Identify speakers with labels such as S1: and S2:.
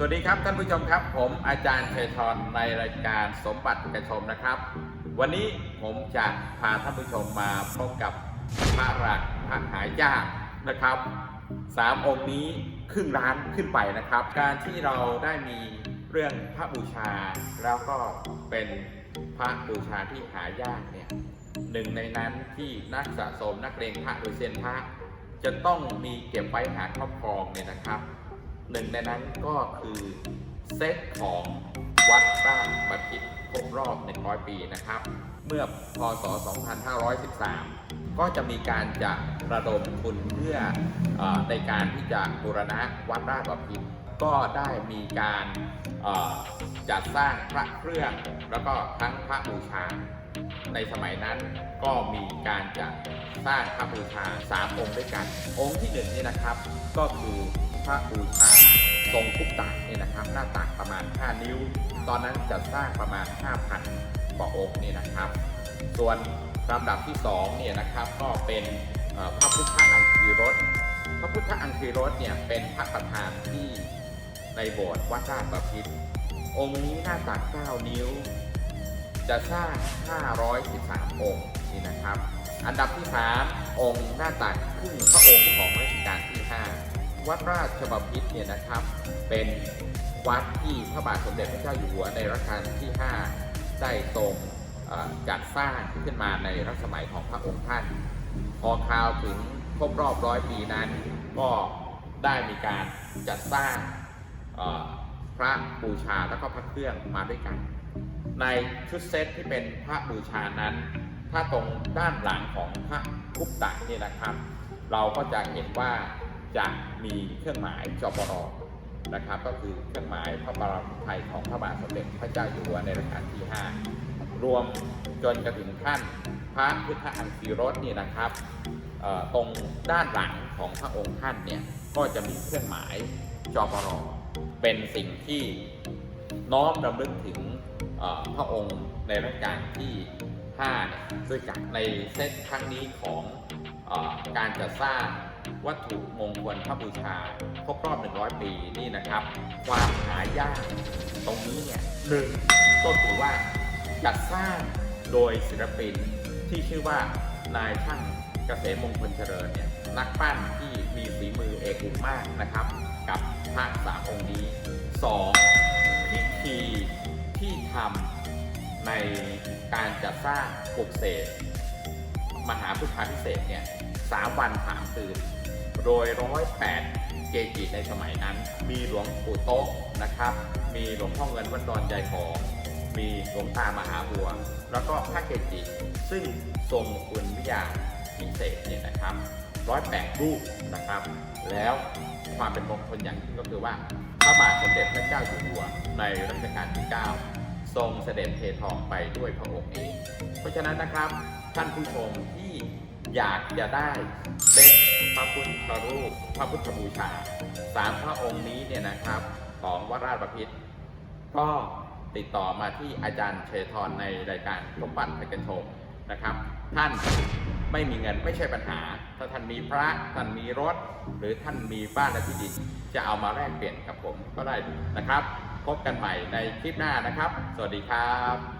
S1: สวัสดีครับท่านผู้ชมครับ ผมอาจารย์ชัยธรในรายการสมบัติกระชมนะครับ วันนี้ผมจะพาท่านผู้ชมมาพบกับพระรักพระหายากนะครับสามองค์นี้ครึ่งล้านขึ้นไปนะครับ การที่เราได้มีเรื่องพระบูชา แล้วก็เป็นพระบูชาที่หายากเนี่ยหนึ่งในนั้นที่นักสะสมนักเรียนพระหรือเซียนพระจะต้องมีเก็บไว้หาครอบครองเนี่ยนะครับ หนึ่งในนั้นก็คือเซตของวัดราชบัณฑิตครบรอบ 100 ปีนะครับ เมื่อพศ 2513 ก็จะมีการจะระดมทุนเพื่ออในการที่จะบูรณะวัดราชบัณฑิตก็ได้มีการจัดสร้างพระเครื่องแล้วก็ทั้งพระบูชา ในสมัยนั้นก็มีการจะสร้างพระบูชาสามองค์ด้วยกัน องค์ที่หนึ่งนี่นะครับ ก็คือ พระบูชาทรงคุปตะนี่นะครับ หน้าตักประมาณ 5 นิ้ว ตอนนั้นจะสร้างประมาณ 5,000กว่าองค์นี่นะครับ ส่วนลำดับที่สองเนี่ยนะครับก็เป็นพระพุทธอังคีรสพระพุทธอังคีรสเนี่ยเป็นพระประธานที่ในโบสถ์วัดราชบพิตรองค์นี้หน้าตัก 9 นิ้ว จะสร้าง 513 องค์นี่นะครับ อันดับที่ 3 องค์หน้าตักครึ่งพระองค์ของรัชกาลที่ 5 วัดราชบพิตรเนี่ยนะครับ เป็นวัดที่พระบาทสมเด็จพระเจ้าอยู่หัวในรัชกาลที่ 5 ได้ทรงจัดสร้างขึ้นมาในรัชสมัยของพระองค์ท่าน พอข่าวถึงครบรอบร้อยปีนั้น ก็ได้มีการจัดสร้างพระบูชาแล้วก็พระเครื่องมาด้วยกัน ในชุดเซตที่เป็นพระบูชานั้น ถ้าตรงด้านหลังของพระคุปตะนี่นะครับ เราก็จะเห็นว่า จะมีเครื่องหมายจปรนะครับ ก็คือเครื่องหมายพระบรมไทยของพระบาทสมเด็จพระเจ้าอยู่หัวในรัชกาลที่ 5 รวมจนกระถึงขั้นพระพุทธอังคีรสนี่นะครับตรงด้านหลังของพระองค์ท่านเนี่ยก็จะมีเครื่องหมายจปรเป็นสิ่งที่น้อมรำลึกถึงพระองค์ในรัชกาลที่5เนี่ยด้วยกันในเซตครั้งนี้ของอการจัดสร้าง วัตถุมงคลพระบูชาครบรอบ 100 ปีนี่นะครับ ความหายากตรงนี้เนี่ยหนึ่งก็ถือว่าจัดสร้างโดยศิลปินที่ชื่อว่านายช่างเกษมมงคลเจริญเนี่ยนักปั้นที่มีฝีมือเอกอุมากนะครับ กับพระสามองค์นี้สองพิธีที่ทำในการจัดสร้างปลุกเสกมหาพุทธาพิเศษเนี่ย สามวันสามคืน โดยร้อยแปดเกจิในสมัยนั้น มีหลวงปู่โต๊ะนะครับ มีหลวงพ่อเงินวัดดอนยายหอมมีหลวงตามหาบัว แล้วก็พระเกจิ ซึ่งทรงคุณวิทยาพิเศษเนี่ยนะครับร้อยแปดรูปนะครับ แล้วความเป็นมงคลอย่างหนึ่งก็คือว่าพระบาทสมเด็จพระเจ้าอยู่หัวในรัชกาลที่ 9 ทรงเสด็จเททองไปด้วยพระองค์เอง เพราะฉะนั้นนะครับท่านผู้ชมที่ อยากจะได้เซตพระพุทธรูปพระพุทธบูชาสามพระองค์นี้เนี่ยนะครับของวราชบพิตรก็ติดต่อมาที่อาจารย์เชยทรในรายการสมบัติไปกันโชมนะครับ ท่านไม่มีเงินไม่ใช่ปัญหา ถ้าท่านมีพระท่านมีรถ หรือท่านมีบ้านและที่ดินจะเอามาแลกเปลี่ยนกับผมก็ได้นะครับ พบกันใหม่ในคลิปหน้านะครับ สวัสดีครับ